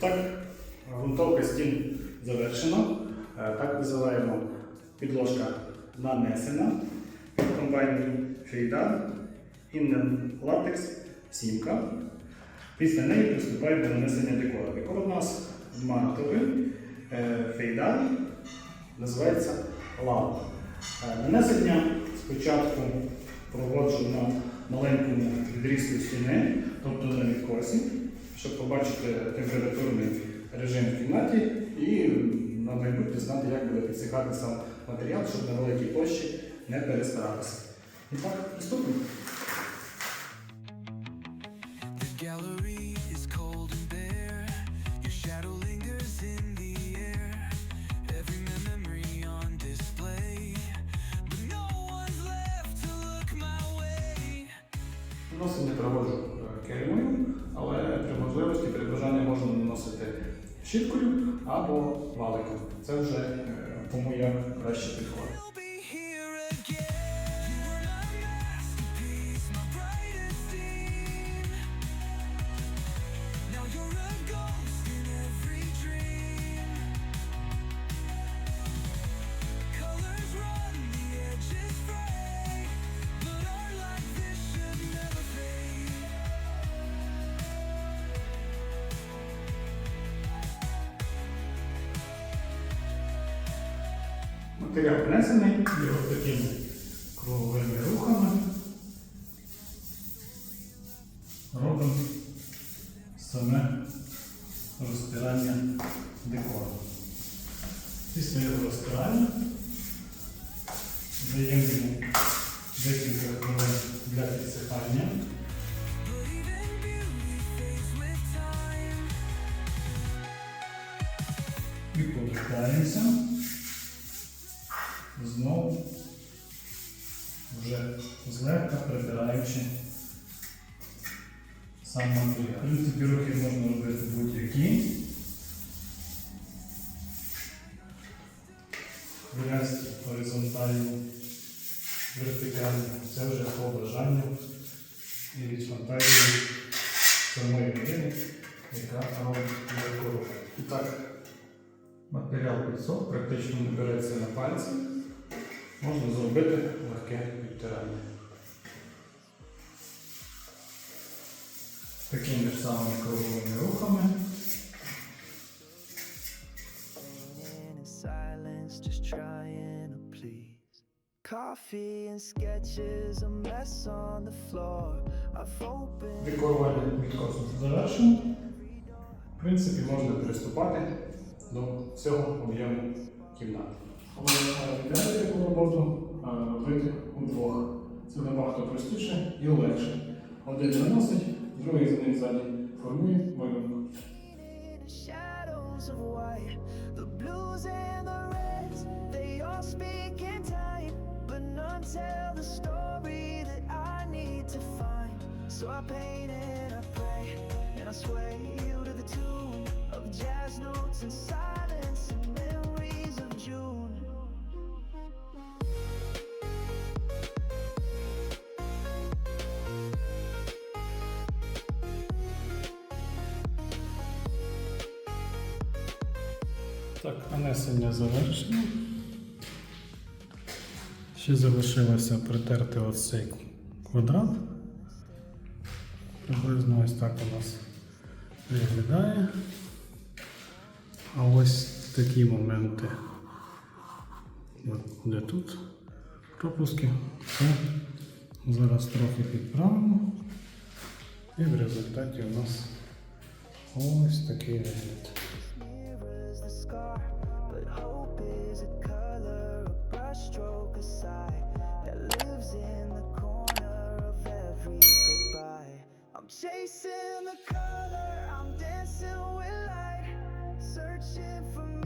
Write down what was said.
так, грунтовка стін завершена. Е, Так називаємо підложка нанесена. Комбайнер фейдан, іннен латекс, сімка. Після неї приступаємо до нанесення декора. Декор у нас матовий, фейдан, називається лава. Е, Нанесення спочатку проводжу на маленькому відрізку стіни, тобто на відкосі, щоб побачити температурний режим в кімнаті і на майбутнє знати, як буде підсихати сам матеріал, щоб на великій площі не перестаратися. І так, приступимо. Наносення проводжу е, кермою, але при можливості при бажанні можна наносити щіткою або валиком. Це вже е, кому як краще підходить. Матеріал внесений і ось такими круговими рухами робимо саме розтирання декору. Після його розтирання даємо йому декілька хвилин для підсихання. І повертаємося. Знову вже злегка прибираючи сам матеріал. В принципі, рухи можна робити будь-які. Хвилясті, горизонтальні, вертикальні. Це вже по бажанню і від фантазії самої людини, яка робить декору. І так, Матеріал підсох практично не береться на пальці. Можна зробити легке відтирання. Такими ж самими круговими рухами. in silence, just trying. Coffee and sketches, a mess on the floor. I've opened. Декорування відкосу завершено. В принципі, можна приступати до всього об'єму кімнати. Ідеально таку роботу е, робити удвох. Це набагато простіше і легше. Один наносить, другий за ним ззаді формує малюнок. So I paint and I pray, and I sway you to the tune of jazz notes and silence Так, нанесення завершено. Ще залишилося притерти оцей квадрат. Приблизно ось так у нас виглядає. А ось такі моменти, де тут пропуски, це зараз трохи підправимо. І в результаті у нас ось такий вигляд. Scar, but hope is a color, a that lives in the corner of every goodbye. I'm chasing the color, I'm dancing with light, searching for me